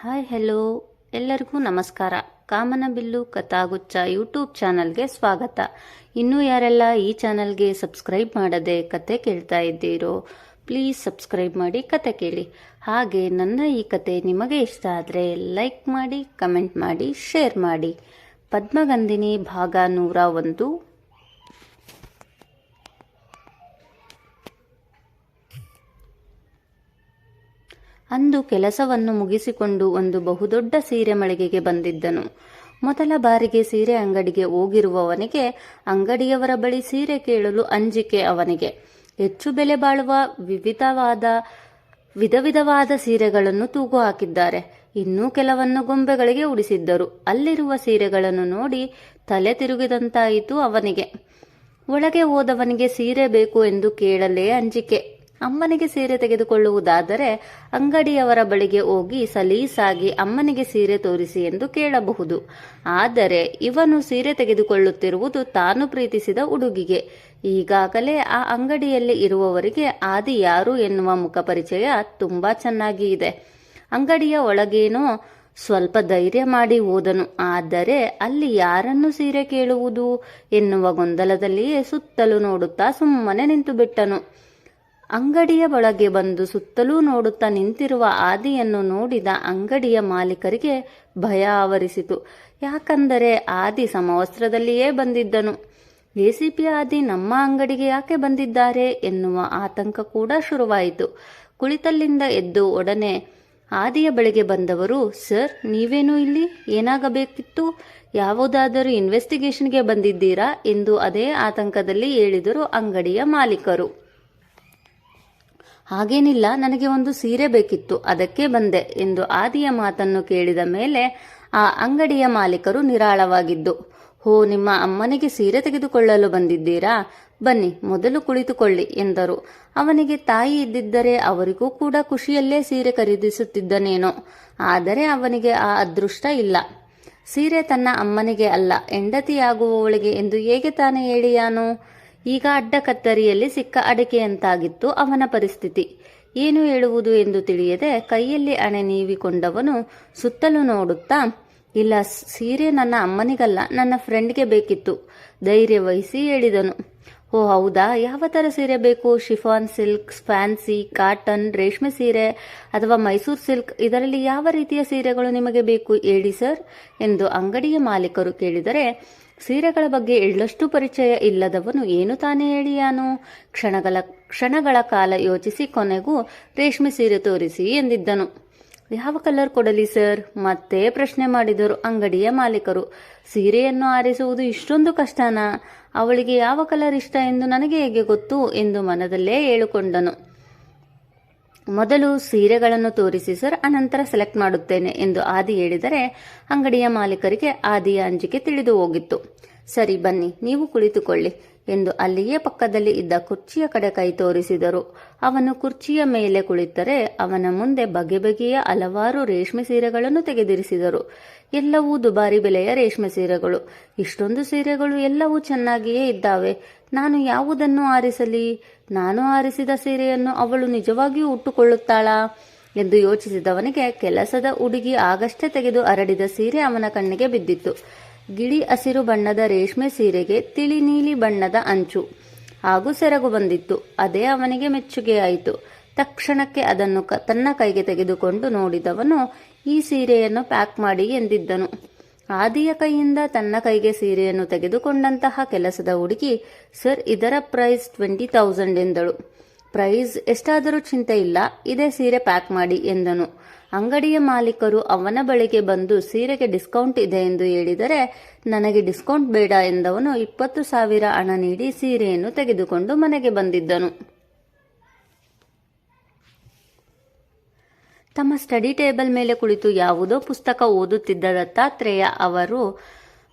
Hi hello ಎಲ್ಲರಿಗೂ ನಮಸ್ಕಾರ. ಕಾಮನಬಿಲ್ಲು Kathaguchcha YouTube ಚಾನಲ್ಗೆ ಸ್ವಾಗತ. ಇನ್ನೂ ಯಾರೆಲ್ಲ ಈ ಚಾನಲ್ಗೆ ಸಬ್ಸ್ಕ್ರೈಬ್ ಮಾಡದೆ ಕತೆ ಕೇಳ್ತಾ ಇದ್ದೀರೋ, ಪ್ಲೀಸ್ ಸಬ್ಸ್ಕ್ರೈಬ್ ಮಾಡಿ ಕತೆ ಕೇಳಿ. ಹಾಗೆ ನನ್ನ ಈ ಕತೆ ನಿಮಗೆ ಇಷ್ಟ ಆದರೆ ಲೈಕ್ ಮಾಡಿ, ಕಮೆಂಟ್ ಮಾಡಿ, ಶೇರ್ ಮಾಡಿ. ಪದ್ಮಗಂಧಿನಿ ಭಾಗ ನೂರ ಒಂದು ಅಂದು ಕೆಲಸವನ್ನು ಮುಗಿಸಿಕೊಂಡು ಒಂದು ಬಹುದೊಡ್ಡ ಸೀರೆ ಮಳಿಗೆಗೆ ಬಂದಿದ್ದನು. ಮೊದಲ ಬಾರಿಗೆ ಸೀರೆ ಅಂಗಡಿಗೆ ಹೋಗಿರುವವನಿಗೆ ಅಂಗಡಿಯವರ ಬಳಿ ಸೀರೆ ಕೇಳಲು ಅಂಜಿಕೆ ಅವನಿಗೆ. ಹೆಚ್ಚು ಬೆಲೆ ಬಾಳುವ ವಿವಿಧವಾದ ವಿಧ ವಿಧವಾದ ಸೀರೆಗಳನ್ನು ತೂಗು ಹಾಕಿದ್ದಾರೆ. ಇನ್ನೂ ಕೆಲವನ್ನು ಗೊಂಬೆಗಳಿಗೆ ಉಡಿಸಿದ್ದರು. ಅಲ್ಲಿರುವ ಸೀರೆಗಳನ್ನು ನೋಡಿ ತಲೆ ತಿರುಗಿದಂತಾಯಿತು ಅವನಿಗೆ. ಒಳಗೆ ಹೋದವನಿಗೆ ಸೀರೆ ಬೇಕು ಎಂದು ಕೇಳಲೇ ಅಂಜಿಕೆ. ಅಮ್ಮನಿಗೆ ಸೀರೆ ತೆಗೆದುಕೊಳ್ಳುವುದಾದರೆ ಅಂಗಡಿಯವರ ಬಳಿಗೆ ಹೋಗಿ ಸಲೀಸಾಗಿ ಅಮ್ಮನಿಗೆ ಸೀರೆ ತೋರಿಸಿ ಎಂದು ಕೇಳಬಹುದು. ಆದರೆ ಇವನು ಸೀರೆ ತೆಗೆದುಕೊಳ್ಳುತ್ತಿರುವುದು ತಾನು ಪ್ರೀತಿಸಿದ ಹುಡುಗಿಗೆ ಈಗಾಗಲೇ ಆ ಅಂಗಡಿಯಲ್ಲಿ ಇರುವವರಿಗೆ ಆದಿ ಯಾರು ಎನ್ನುವ ಮುಖಪರಿಚಯ ತುಂಬಾ ಚೆನ್ನಾಗಿ ಇದೆ. ಅಂಗಡಿಯ ಒಳಗೇನೋ ಸ್ವಲ್ಪ ಧೈರ್ಯ ಮಾಡಿ ಹೋದನು ಆದರೆ ಅಲ್ಲಿ ಯಾರನ್ನು ಸೀರೆ ಕೇಳುವುದು ಎನ್ನುವ ಗೊಂದಲದಲ್ಲಿಯೇ ಸುತ್ತಲೂ ನೋಡುತ್ತಾ ಸುಮ್ಮನೆ ನಿಂತು ಬಿಟ್ಟನು ಅಂಗಡಿಯ ಒಳಗೆ ಬಂದು ಸುತ್ತಲೂ ನೋಡುತ್ತಾ ನಿಂತಿರುವ ಆದಿಯನ್ನು ನೋಡಿದ ಅಂಗಡಿಯ ಮಾಲೀಕರಿಗೆ ಭಯ ಆವರಿಸಿತು. ಯಾಕಂದರೆ ಆದಿ ಸಮವಸ್ತ್ರದಲ್ಲಿಯೇ ಬಂದಿದ್ದನು. ಎಸಿಪಿ ಆದಿ ನಮ್ಮ ಅಂಗಡಿಗೆ ಯಾಕೆ ಬಂದಿದ್ದಾರೆ ಎನ್ನುವ ಆತಂಕ ಕೂಡ ಶುರುವಾಯಿತು. ಕುಳಿತಲ್ಲಿಂದ ಎದ್ದು ಒಡನೆ ಆದಿಯ ಬಳಿಗೆ ಬಂದವರು, ಸರ್, ನೀವೇನು ಇಲ್ಲಿ? ಏನಾಗಬೇಕಿತ್ತು? ಯಾವುದಾದರೂ ಇನ್ವೆಸ್ಟಿಗೇಷನ್ಗೆ ಬಂದಿದ್ದೀರಾ? ಎಂದು ಅದೇ ಆತಂಕದಲ್ಲಿ ಹೇಳಿದರು ಅಂಗಡಿಯ ಮಾಲೀಕರು. ಹಾಗೇನಿಲ್ಲ, ನನಗೆ ಒಂದು ಸೀರೆ ಬೇಕಿತ್ತು, ಅದಕ್ಕೆ ಬಂದೆ ಎಂದು ಆದಿಯ ಮಾತನ್ನು ಕೇಳಿದ ಮೇಲೆ ಆ ಅಂಗಡಿಯ ಮಾಲೀಕರು ನಿರಾಳವಾಗಿದ್ದು, ಹೋ, ನಿಮ್ಮ ಅಮ್ಮನಿಗೆ ಸೀರೆ ತೆಗೆದುಕೊಳ್ಳಲು ಬಂದಿದ್ದೀರಾ? ಬನ್ನಿ, ಮೊದಲು ಕುಳಿತುಕೊಳ್ಳಿ ಎಂದರು. ಅವನಿಗೆ ತಾಯಿ ಇದ್ದಿದ್ದರೆ ಅವರಿಗೂ ಕೂಡ ಖುಷಿಯಲ್ಲೇ ಸೀರೆ ಖರೀದಿಸುತ್ತಿದ್ದನೇನೋ, ಆದರೆ ಅವನಿಗೆ ಆ ಅದೃಷ್ಟ ಇಲ್ಲ. ಸೀರೆ ತನ್ನ ಅಮ್ಮನಿಗೆ ಅಲ್ಲ, ಹೆಂಡತಿಯಾಗುವವಳಿಗೆ ಎಂದು ಹೇಗೆ ತಾನೇ ಹೇಳಿಯಾನು? ಈಗ ಅಡ್ಡ ಕತ್ತರಿಯಲ್ಲಿ ಸಿಕ್ಕ ಅಡಕೆಯಂತಾಗಿತ್ತು ಅವನ ಪರಿಸ್ಥಿತಿ. ಏನು ಹೇಳುವುದು ಎಂದು ತಿಳಿಯದೆ ಕೈಯಲ್ಲಿ ಅಣೆ ನೀವಿಕೊಂಡವನು ಸುತ್ತಲೂ ನೋಡುತ್ತಾ, ಇಲ್ಲ, ಸೀರೆ ನನ್ನ ಅಮ್ಮನಿಗಲ್ಲ, ನನ್ನ ಫ್ರೆಂಡ್ಗೆ ಬೇಕಿತ್ತು. ಧೈರ್ಯ ವಹಿಸಿ ಹೇಳಿದನು. ಓ, ಹೌದಾ? ಯಾವ ಥರ ಸೀರೆ ಬೇಕು? ಶಿಫಾನ್ ಸಿಲ್ಕ್, ಫ್ಯಾನ್ಸಿ, ಕಾಟನ್, ರೇಷ್ಮೆ ಸೀರೆ ಅಥವಾ ಮೈಸೂರು ಸಿಲ್ಕ್, ಇದರಲ್ಲಿ ಯಾವ ರೀತಿಯ ಸೀರೆಗಳು ನಿಮಗೆ ಬೇಕು? ಹೇಳಿ ಸರ್ ಎಂದು ಅಂಗಡಿಯ ಮಾಲೀಕರು ಕೇಳಿದರೆ ಸೀರೆಗಳ ಬಗ್ಗೆ ಎಳ್ಳಷ್ಟು ಪರಿಚಯ ಇಲ್ಲದವನು ಏನು ತಾನೇ ಹೇಳಿಯಾನು ಕ್ಷಣಗಳ ಕ್ಷಣಗಳ ಕಾಲ ಯೋಚಿಸಿ ಕೊನೆಗೂ ರೇಷ್ಮೆ ಸೀರೆ ತೋರಿಸಿ ಎಂದಿದ್ದನು. ಯಾವ ಕಲರ್ ಕೊಡಲಿ ಸರ್? ಮತ್ತೆ ಪ್ರಶ್ನೆ ಮಾಡಿದರು ಅಂಗಡಿಯ ಮಾಲೀಕರು. ಸೀರೆಯನ್ನು ಆರಿಸುವುದು ಇಷ್ಟೊಂದು ಕಷ್ಟನಾ? ಅವಳಿಗೆ ಯಾವ ಕಲರ್ ಇಷ್ಟ ಎಂದು ನನಗೆ ಹೇಗೆ ಗೊತ್ತು? ಎಂದು ಮನದಲ್ಲೇ ಹೇಳಿಕೊಂಡನು. ಮೊದಲು ಸೀರೆಗಳನ್ನು ತೋರಿಸಿ ಸರ್ ಅನಂತರ ಸೆಲೆಕ್ಟ್ ಮಾಡುತ್ತೇನೆ ಎಂದು ಆದಿ ಹೇಳಿದರೆ ಅಂಗಡಿಯ ಮಾಲೀಕರಿಗೆ ಆದಿಯ ಅಂಜಿಕೆ ತಿಳಿದು ಹೋಗಿತ್ತು. ಸರಿ ಬನ್ನಿ, ನೀವು ಕುಳಿತುಕೊಳ್ಳಿ. ಎಂದು ಅಲ್ಲಿಯೇ ಪಕ್ಕದಲ್ಲಿ ಇದ್ದ ಕುರ್ಚಿಯ ಕಡೆ ಕೈ ತೋರಿಸಿದರು. ಅವನು ಕುರ್ಚಿಯ ಮೇಲೆ ಕುಳಿತರೆ ಅವನ ಮುಂದೆ ಬಗೆ ಬಗೆಯ ಹಲವಾರು ರೇಷ್ಮೆ ಸೀರೆಗಳನ್ನು ತೆಗೆದಿರಿಸಿದರು. ಎಲ್ಲವೂ ದುಬಾರಿ ಬೆಲೆಯ ರೇಷ್ಮೆ ಸೀರೆಗಳು. ಇಷ್ಟೊಂದು ಸೀರೆಗಳು ಎಲ್ಲವೂ ಚೆನ್ನಾಗಿಯೇ ಇದ್ದಾವೆ. ನಾನು ಯಾವುದನ್ನು ಆರಿಸಲಿ? ನಾನು ಆರಿಸಿದ ಸೀರೆಯನ್ನು ಅವಳು ನಿಜವಾಗಿಯೂ ಉಟ್ಟುಕೊಳ್ಳುತ್ತಾಳಾ? ಎಂದು ಯೋಚಿಸಿದವನಿಗೆ ಕೆಲಸದ ಹುಡುಗಿ ಆಗಷ್ಟೇ ತೆಗೆದು ಹರಡಿದ ಸೀರೆ ಅವನ ಕಣ್ಣಿಗೆ ಬಿದ್ದಿತ್ತು. ಗಿಳಿ ಹಸಿರು ಬಣ್ಣದ ರೇಷ್ಮೆ ಸೀರೆಗೆ ತಿಳಿ ನೀಲಿ ಬಣ್ಣದ ಅಂಚು ಹಾಗೂ ಸೆರಗು ಬಂದಿತ್ತು. ಅದೇ ಅವನಿಗೆ ಮೆಚ್ಚುಗೆಯಾಯಿತು ತಕ್ಷಣಕ್ಕೆ ಅದನ್ನು ತನ್ನ ಕೈಗೆ ತೆಗೆದುಕೊಂಡು ನೋಡಿದವನು, ಈ ಸೀರೆಯನ್ನು ಪ್ಯಾಕ್ ಮಾಡಿ ಎಂದಿದ್ದನು. ಆದಿಯ ಕೈಯಿಂದ ತನ್ನ ಕೈಗೆ ಸೀರೆಯನ್ನು ತೆಗೆದುಕೊಂಡಂತಹ ಕೆಲಸದ ಹುಡುಗಿ, ಸರ್, ಇದರ ಪ್ರೈಸ್ ಟ್ವೆಂಟಿ ತೌಸಂಡ್ ಎಂದಳು. ಪ್ರೈಸ್ ಎಷ್ಟಾದರೂ ಚಿಂತೆ ಇಲ್ಲ, ಇದೇ ಸೀರೆ ಪ್ಯಾಕ್ ಮಾಡಿ ಎಂದನು. ಅಂಗಡಿಯ ಮಾಲೀಕರು ಅವನ ಬಳಿಗೆ ಬಂದು ಸೀರೆಗೆ ಡಿಸ್ಕೌಂಟ್ ಇದೆ ಎಂದು ಹೇಳಿದರೆ, ನನಗೆ ಡಿಸ್ಕೌಂಟ್ ಬೇಡ ಎಂದವನು ಇಪ್ಪತ್ತು ಸಾವಿರ ಹಣ ನೀಡಿ ಸೀರೆಯನ್ನು ತೆಗೆದುಕೊಂಡು ಮನೆಗೆ ಬಂದಿದ್ದನು. ತಮ್ಮ ಸ್ಟಡಿ ಟೇಬಲ್ ಮೇಲೆ ಕುಳಿತು ಯಾವುದೋ ಪುಸ್ತಕ ಓದುತ್ತಿದ್ದ ದತ್ತಾತ್ರೇಯ ಅವರು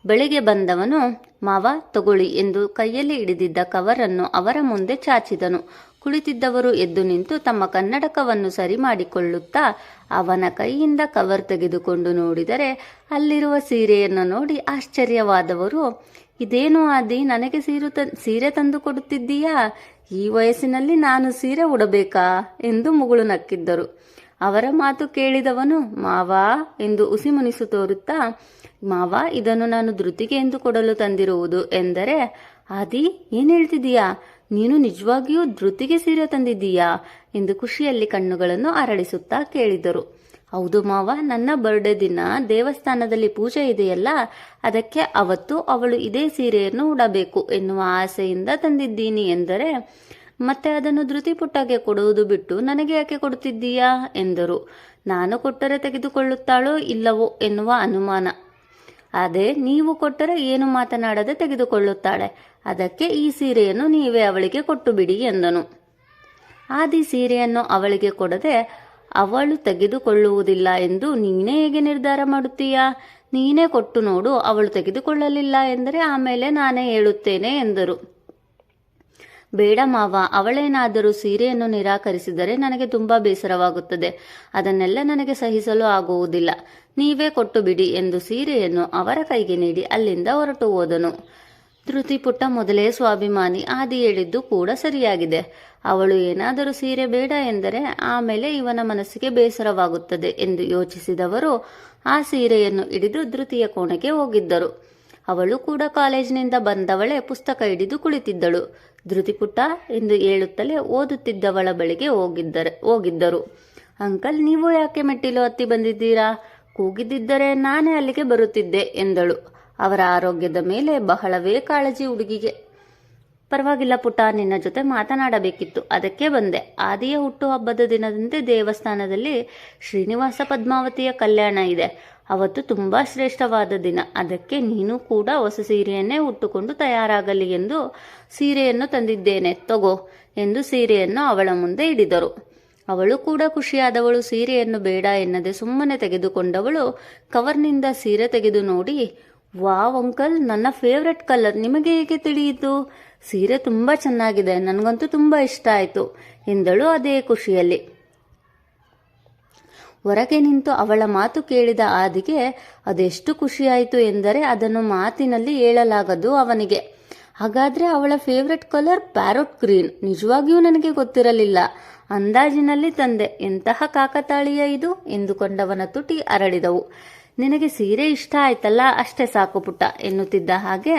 ಬೆಳಿಗ್ಗೆ ಬಂದವನು, ಮಾವ, ತಗೊಳ್ಳಿ ಎಂದು ಕೈಯಲ್ಲಿ ಹಿಡಿದಿದ್ದ ಕವರನ್ನು ಅವರ ಮುಂದೆ ಚಾಚಿದನು. ಕುಳಿತಿದ್ದವರು ಎದ್ದು ನಿಂತು ತಮ್ಮ ಕನ್ನಡಕವನ್ನು ಸರಿ ಮಾಡಿಕೊಳ್ಳುತ್ತಾ ಅವನ ಕೈಯಿಂದ ಕವರ್ ತೆಗೆದುಕೊಂಡು ನೋಡಿದರೆ ಅಲ್ಲಿರುವ ಸೀರೆಯನ್ನು ನೋಡಿ ಆಶ್ಚರ್ಯವಾದವರು, ಇದೇನು ಆದಿ, ನನಗೆ ಸೀರು ತ, ಸೀರೆ ತಂದು ಕೊಡುತ್ತಿದ್ದೀಯಾ? ಈ ವಯಸ್ಸಿನಲ್ಲಿ ನಾನು ಸೀರೆ ಉಡಬೇಕಾ? ಎಂದು ಮುಗುಳು ನಕ್ಕಿದ್ದರು. ಅವರ ಮಾತು ಕೇಳಿದವನು, ಮಾವಾ? ಎಂದು ಉಸಿಮುನಿಸು ತೋರುತ್ತಾ, ಮಾವ, ಇದನ್ನು ನಾನು ಧೃತಿಗೆ ಎಂದು ಕೊಡಲು ತಂದಿರುವುದು ಎಂದರೆ, ಆದಿ, ಏನು ಹೇಳ್ತಿದೀಯಾ ನೀನು ನಿಜವಾಗಿಯೂ ಧೃತಿಗೆ ಸೀರೆ ತಂದಿದ್ದೀಯಾ? ಎಂದು ಖುಷಿಯಲ್ಲಿ ಕಣ್ಣುಗಳನ್ನು ಅರಳಿಸುತ್ತಾ ಕೇಳಿದರು. ಹೌದು ಮಾವ, ನನ್ನ ಬರ್ಡೇ ದಿನ ದೇವಸ್ಥಾನದಲ್ಲಿ ಪೂಜೆ ಇದೆಯಲ್ಲ, ಅದಕ್ಕೆ ಅವತ್ತು ಅವಳು ಇದೇ ಸೀರೆಯನ್ನು ಉಡಬೇಕು ಎನ್ನುವ ಆಸೆಯಿಂದ ತಂದಿದ್ದೀನಿ ಎಂದರೆ, ಮತ್ತೆ ಅದನ್ನು ಧೃತಿ ಪುಟ್ಟಗೆ ಕೊಡುವುದು ಬಿಟ್ಟು ನನಗೆ ಯಾಕೆ ಕೊಡುತ್ತಿದ್ದೀಯಾ? ಎಂದರು. ನಾನು ಕೊಟ್ಟರೆ ತೆಗೆದುಕೊಳ್ಳುತ್ತಾಳೋ ಇಲ್ಲವೋ ಎನ್ನುವ ಅನುಮಾನ. ಅದೇ ನೀವು ಕೊಟ್ಟರೆ ಏನು ಮಾತನಾಡದೆ ತೆಗೆದುಕೊಳ್ಳುತ್ತಾಳೆ. ಅದಕ್ಕೆ ಈ ಸೀರೆಯನ್ನು ನೀವೇ ಅವಳಿಗೆ ಕೊಟ್ಟು ಬಿಡಿ ಎಂದನು. ಆದಿ ಸೀರೆಯನ್ನು ಅವಳಿಗೆ ಕೊಡದೆ ಅವಳು ತೆಗೆದುಕೊಳ್ಳುವುದಿಲ್ಲ ಎಂದು ನೀನೇ ಹೇಗೆ ನಿರ್ಧಾರ ಮಾಡುತ್ತೀಯಾ? ನೀನೇ ಕೊಟ್ಟು ನೋಡು, ಅವಳು ತೆಗೆದುಕೊಳ್ಳಲಿಲ್ಲ ಎಂದರೆ ಆಮೇಲೆ ನಾನೇ ಹೇಳುತ್ತೇನೆ ಎಂದರು. ಬೇಡ ಮಾವ, ಅವಳೇನಾದರೂ ಸೀರೆಯನ್ನು ನಿರಾಕರಿಸಿದರೆ ನನಗೆ ತುಂಬಾ ಬೇಸರವಾಗುತ್ತದೆ. ಅದನ್ನೆಲ್ಲ ನನಗೆ ಸಹಿಸಲು ಆಗುವುದಿಲ್ಲ. ನೀವೇ ಕೊಟ್ಟು ಬಿಡಿ ಎಂದು ಸೀರೆಯನ್ನು ಅವರ ಕೈಗೆ ನೀಡಿ ಅಲ್ಲಿಂದ ಹೊರಟು ಹೋದನು. ಧೃತಿ ಪುಟ್ಟ ಮೊದಲೇ ಸ್ವಾಭಿಮಾನಿ ಆದಿ ಹೇಳಿದ್ದು ಕೂಡ ಸರಿಯಾಗಿದೆ. ಅವಳು ಏನಾದರೂ ಸೀರೆ ಬೇಡ ಎಂದರೆ ಆಮೇಲೆ ಇವನ ಮನಸ್ಸಿಗೆ ಬೇಸರವಾಗುತ್ತದೆ ಎಂದು ಯೋಚಿಸಿದವರು ಆ ಸೀರೆಯನ್ನು ಹಿಡಿದು ಧೃತಿಯ ಕೋಣೆಗೆ ಹೋಗಿದ್ದರು. ಅವಳು ಕೂಡ ಕಾಲೇಜಿನಿಂದ ಬಂದವಳೆ ಪುಸ್ತಕ ಹಿಡಿದು ಕುಳಿತಿದ್ದಳು. ಧೃತಿಪುಟ್ಟ ಎಂದು ಹೇಳುತ್ತಲೇ ಓದುತ್ತಿದ್ದವಳ ಬಳಿಗೆ ಹೋಗಿದ್ದರೆ, ಹೋಗಿದ್ದರು. ಅಂಕಲ್, ನೀವು ಯಾಕೆ ಮೆಟ್ಟಿಲು ಹತ್ತಿ ಬಂದಿದ್ದೀರಾ? ಕೂಗಿದ್ದಿದ್ದರೆ ನಾನೇ ಅಲ್ಲಿಗೆ ಬರುತ್ತಿದ್ದೆ, ಎಂದಳು. ಅವರ ಆರೋಗ್ಯದ ಮೇಲೆ ಬಹಳವೇ ಕಾಳಜಿ ಹುಡುಗಿಗೆ ಪರವಾಗಿಲ್ಲ ಪುಟ ನಿನ್ನ ಜೊತೆ ಮಾತನಾಡಬೇಕಿತ್ತು. ಅದಕ್ಕೆ ಬಂದೆ. ಆದಿಯ ಹುಟ್ಟುಹಬ್ಬದ ದಿನದಂತೆ ದೇವಸ್ಥಾನದಲ್ಲಿ ಶ್ರೀನಿವಾಸ ಪದ್ಮಾವತಿಯ ಕಲ್ಯಾಣ ಇದೆ. ಅವತ್ತು ತುಂಬಾ ಶ್ರೇಷ್ಠವಾದ ದಿನ. ಅದಕ್ಕೆ ನೀನು ಕೂಡ ಹೊಸ ಸೀರೆಯನ್ನೇ ಉಟ್ಟುಕೊಂಡು ತಯಾರಾಗಲಿ ಎಂದು ಸೀರೆಯನ್ನು ತಂದಿದ್ದೇನೆ. ತಗೋ ಎಂದು ಸೀರೆಯನ್ನು ಅವಳ ಮುಂದೆ ಹಿಡಿದರು ಅವಳು ಕೂಡ ಖುಷಿಯಾದವಳು. ಸೀರೆಯನ್ನು ಬೇಡ ಎನ್ನದೆ ಸುಮ್ಮನೆ ತೆಗೆದುಕೊಂಡವಳು ಕವರ್ನಿಂದ ಸೀರೆ ತೆಗೆದು ನೋಡಿ ವಾವ್, ಅಂಕಲ್, ನನ್ನ ಫೇವ್ರೆಟ್ ಕಲರ್ ನಿಮಗೆ ಹೇಗೆ ತಿಳಿಯಿತು? ಸೀರೆ ತುಂಬಾ ಚೆನ್ನಾಗಿದೆ. ನನಗಂತೂ ತುಂಬಾ ಇಷ್ಟ ಆಯಿತು. ಎಂದಳು ಅದೇ ಖುಷಿಯಲ್ಲಿ. ಹೊರಗೆ ನಿಂತು ಅವಳ ಮಾತು ಕೇಳಿದ ಆದಿಗೆ, ಅದೆಷ್ಟು ಖುಷಿಯಾಯಿತು ಎಂದರೆ ಅದನ್ನು ಮಾತಿನಲ್ಲಿ ಹೇಳಲಾಗದು ಅವನಿಗೆ. ಹಾಗಾದ್ರೆ ಅವಳ ಫೇವ್ರೆಟ್ ಕಲರ್ ಪ್ಯಾರೋಟ್ ಗ್ರೀನ್ ನಿಜವಾಗಿಯೂ ನನಗೆ ಗೊತ್ತಿರಲಿಲ್ಲ. ಅಂದಾಜಿನಲ್ಲಿ ತಂದೆ. ಎಂತಹ ಕಾಕತಾಳೀಯ ಇದು? ಎಂದುಕೊಂಡವನ ತುಟಿ ಅರಳಿದವು. ನಿನಗೆ ಸೀರೆ ಇಷ್ಟ ಆಯ್ತಲ್ಲ, ಅಷ್ಟೇ ಸಾಕು ಪುಟ್ಟ ಎನ್ನುತ್ತಿದ್ದ ಹಾಗೆ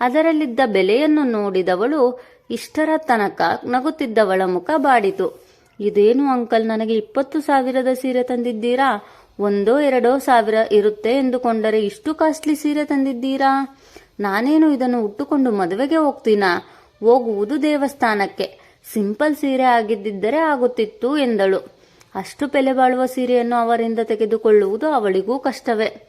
ಅದರಲ್ಲಿದ್ದ ಬೆಲೆಯನ್ನು ನೋಡಿದವಳು ಇಷ್ಟರ ತನಕ ನಗುತ್ತಿದ್ದವಳ ಮುಖ ಬಾಡಿತು. ಇದೇನು ಅಂಕಲ್, ನನಗೆ ಇಪ್ಪತ್ತು ಸಾವಿರದ ಸೀರೆ ತಂದಿದ್ದೀರಾ? ಒಂದೋ ಎರಡೋ ಸಾವಿರ ಇರುತ್ತೆ ಎಂದುಕೊಂಡರೆ ಇಷ್ಟು ಕಾಸ್ಟ್ಲಿ ಸೀರೆ ತಂದಿದ್ದೀರಾ? ನಾನೇನು ಇದನ್ನು ಉಟ್ಟುಕೊಂಡು ಮದುವೆಗೆ ಹೋಗ್ತೀನಾ? ಹೋಗುವುದು ದೇವಸ್ಥಾನಕ್ಕೆ. ಸಿಂಪಲ್ ಸೀರೆ ಆಗಿದ್ದಿದ್ದರೆ ಆಗುತ್ತಿತ್ತು ಎಂದಳು. ಅಷ್ಟು ಬೆಲೆ ಬಾಳುವ ಸೀರೆಯನ್ನು ಅವರಿಂದ ತೆಗೆದುಕೊಳ್ಳುವುದು ಅವಳಿಗೂ ಕಷ್ಟವೇ.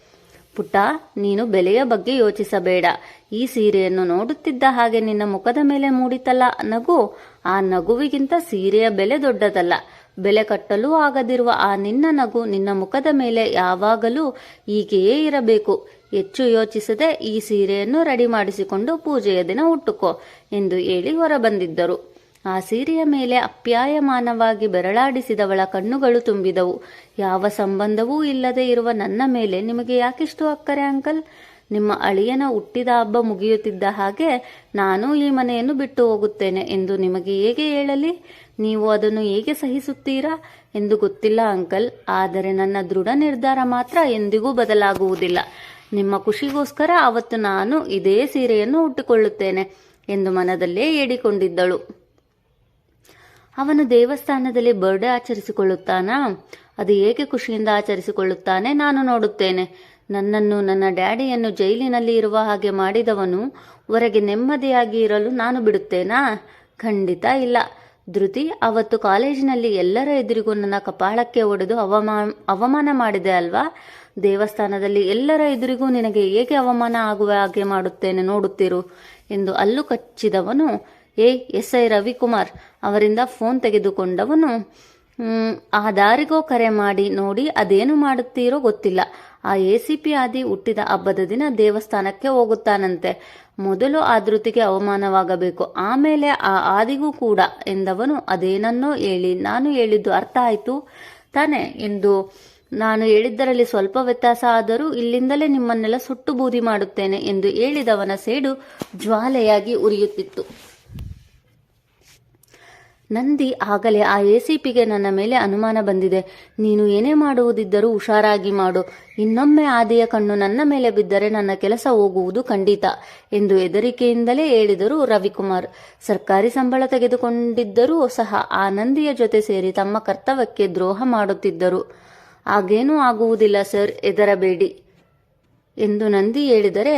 ಪುಟ್ಟ, ನೀನು ಬೆಲೆಯ ಬಗ್ಗೆ ಯೋಚಿಸಬೇಡ. ಈ ಸೀರೆಯನ್ನು ನೋಡುತ್ತಿದ್ದ ಹಾಗೆ ನಿನ್ನ ಮುಖದ ಮೇಲೆ ಮೂಡಿತಲ್ಲ ನಗು. ಆ ನಗುವಿಗಿಂತ ಸೀರೆಯ ಬೆಲೆ ದೊಡ್ಡದಲ್ಲ. ಬೆಲೆ ಕಟ್ಟಲು ಆಗದಿರುವ ಆ ನಿನ್ನ ನಗು ನಿನ್ನ ಮುಖದ ಮೇಲೆ ಯಾವಾಗಲೂ ಹೀಗೆಯೇ ಇರಬೇಕು. ಹೆಚ್ಚು ಯೋಚಿಸದೆ ಈ ಸೀರೆಯನ್ನು ರೆಡಿ ಮಾಡಿಸಿಕೊಂಡು ಪೂಜೆಯ ದಿನ ಉಟ್ಟುಕೋ ಎಂದು ಹೇಳಿ ಹೊರಬಂದಿದ್ದರು. ಆ ಸೀರೆಯ ಮೇಲೆ ಅಪ್ಯಾಯಮಾನವಾಗಿ ಬೆರಳಾಡಿಸಿದವಳ ಕಣ್ಣುಗಳು ತುಂಬಿದವು. ಯಾವ ಸಂಬಂಧವೂ ಇಲ್ಲದೆ ಇರುವ ನನ್ನ ಮೇಲೆ ನಿಮಗೆ ಯಾಕಿಷ್ಟು ಅಕ್ಕರೆ, ಅಂಕಲ್? ನಿಮ್ಮ ಅಳಿಯನ ಹುಟ್ಟಿದ ಹಬ್ಬ ಮುಗಿಯುತ್ತಿದ್ದ ಹಾಗೆ ನಾನು ಈ ಮನೆಯನ್ನು ಬಿಟ್ಟು ಹೋಗುತ್ತೇನೆ ಎಂದು ನಿಮಗೆ ಹೇಗೆ ಹೇಳಲಿ? ನೀವು ಅದನ್ನು ಹೇಗೆ ಸಹಿಸುತ್ತೀರಾ ಎಂದು ಗೊತ್ತಿಲ್ಲ, ಅಂಕಲ್. ಆದರೆ ನನ್ನ ದೃಢ ನಿರ್ಧಾರ ಮಾತ್ರ ಎಂದಿಗೂ ಬದಲಾಗುವುದಿಲ್ಲ. ನಿಮ್ಮ ಖುಷಿಗೋಸ್ಕರ ಅವತ್ತು ನಾನು ಇದೇ ಸೀರೆಯನ್ನು ಉಟ್ಟುಕೊಳ್ಳುತ್ತೇನೆ ಎಂದು ಮನದಲ್ಲೇ ಹೇಳಿಕೊಂಡಿದ್ದಳು. ಅವನು ದೇವಸ್ಥಾನದಲ್ಲಿ ಬರ್ಡೇ ಆಚರಿಸಿಕೊಳ್ಳುತ್ತಾನಾ? ಅದು ಏಕೆ ಖುಷಿಯಿಂದ ಆಚರಿಸಿಕೊಳ್ಳುತ್ತಾನೆ? ನಾನು ನೋಡುತ್ತೇನೆ. ನನ್ನನ್ನು ನನ್ನ ಡ್ಯಾಡಿಯನ್ನು ಜೈಲಿನಲ್ಲಿ ಇರುವ ಹಾಗೆ ಮಾಡಿದವನು ಹೊರಗೆ ನೆಮ್ಮದಿಯಾಗಿ ಇರಲು ನಾನು ಬಿಡುತ್ತೇನಾ? ಖಂಡಿತ ಇಲ್ಲ. ಧೃತಿ, ಅವತ್ತು ಕಾಲೇಜಿನಲ್ಲಿ ಎಲ್ಲರ ಎದುರಿಗೂ ನನ್ನ ಕಪಾಳಕ್ಕೆ ಒಡೆದು ಅವಮಾನ ಅವಮಾನ ಮಾಡಿದೆ ಅಲ್ವಾ? ದೇವಸ್ಥಾನದಲ್ಲಿ ಎಲ್ಲರ ಎದುರಿಗೂ ನಿನಗೆ ಹೇಗೆ ಅವಮಾನ ಆಗುವ ಹಾಗೆ ಮಾಡುತ್ತೇನೆ ನೋಡುತ್ತಿರು ಎಂದು ಅಲ್ಲು ಕಚ್ಚಿದವನು. ಏ ಎಸ್ ಐ ರವಿಕುಮಾರ್ ಅವರಿಂದ ಫೋನ್ ತೆಗೆದುಕೊಂಡವನು ಆ ದಾರಿಗೋ ಕರೆ ಮಾಡಿ ನೋಡಿ ಅದೇನು ಮಾಡುತ್ತೀರೋ ಗೊತ್ತಿಲ್ಲ. ಆ ಎ ಸಿ ಪಿ ಆದಿ ಹುಟ್ಟಿದ ಹಬ್ಬದ ದಿನ ದೇವಸ್ಥಾನಕ್ಕೆ ಹೋಗುತ್ತಾನಂತೆ. ಮೊದಲು ಆ ಧೃತಿಗೆ ಅವಮಾನವಾಗಬೇಕು. ಆಮೇಲೆ ಆ ಆದಿಗೂ ಕೂಡ, ಎಂದವನು. ಅದೇನನ್ನೋ ಹೇಳಿ, ನಾನು ಹೇಳಿದ್ದು ಅರ್ಥ ಆಯಿತು? ತಾನೆ, ಎಂದು. ನಾನು ಹೇಳಿದ್ದರಲ್ಲಿ ಸ್ವಲ್ಪ ವ್ಯತ್ಯಾಸ ಆದರೂ ಇಲ್ಲಿಂದಲೇ ನಿಮ್ಮನ್ನೆಲ್ಲ ಸುಟ್ಟು ಬೂದಿ ಮಾಡುತ್ತೇನೆ, ಎಂದು ಹೇಳಿದವನ ಸೇಡು ಜ್ವಾಲೆಯಾಗಿ ಉರಿಯುತ್ತಿತ್ತು. ನಂದಿ ಆಗಲೇ ಆ ಎಸಿಪಿಗೆ ನನ್ನ ಮೇಲೆ ಅನುಮಾನ ಬಂದಿದೆ. ನೀನು ಏನೇ ಮಾಡುವುದಿದ್ದರೂ ಹುಷಾರಾಗಿ ಮಾಡು. ಇನ್ನೊಮ್ಮೆ ಆದಿಯ ಕಣ್ಣು ನನ್ನ ಮೇಲೆ ಬಿದ್ದರೆ ನನ್ನ ಕೆಲಸ ಹೋಗುವುದು ಖಂಡಿತ ಎಂದು ಹೆದರಿಕೆಯಿಂದಲೇ ಹೇಳಿದರು ರವಿಕುಮಾರ್. ಸರ್ಕಾರಿ ಸಂಬಳ ತೆಗೆದುಕೊಂಡಿದ್ದರೂ ಸಹ ಆ ನಂದಿಯ ಜೊತೆ ಸೇರಿ ತಮ್ಮ ಕರ್ತವ್ಯಕ್ಕೆ ದ್ರೋಹ ಮಾಡುತ್ತಿದ್ದರು. ಹಾಗೇನೂ ಆಗುವುದಿಲ್ಲ ಸರ್, ಹೆದರಬೇಡಿ ಎಂದು ನಂದಿ ಹೇಳಿದರೆ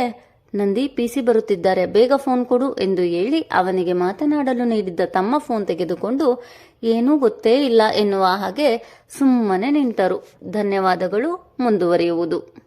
ನಂದಿ ಪಿಸಿ ಬರುತ್ತಿದ್ದಾರೆ. ಬೇಗ ಫೋನ್ ಕೊಡು ಎಂದು ಹೇಳಿ ಅವನಿಗೆ ಮಾತನಾಡಲು ನೀಡಿದ್ದ ತಮ್ಮ ಫೋನ್ ತೆಗೆದುಕೊಂಡು, ಏನೂ ಗೊತ್ತೇ ಇಲ್ಲ ಎನ್ನುವ ಹಾಗೆ ಸುಮ್ಮನೆ ನಿಂತರು. ಧನ್ಯವಾದಗಳು, ಮುಂದುವರಿಯುವುದು.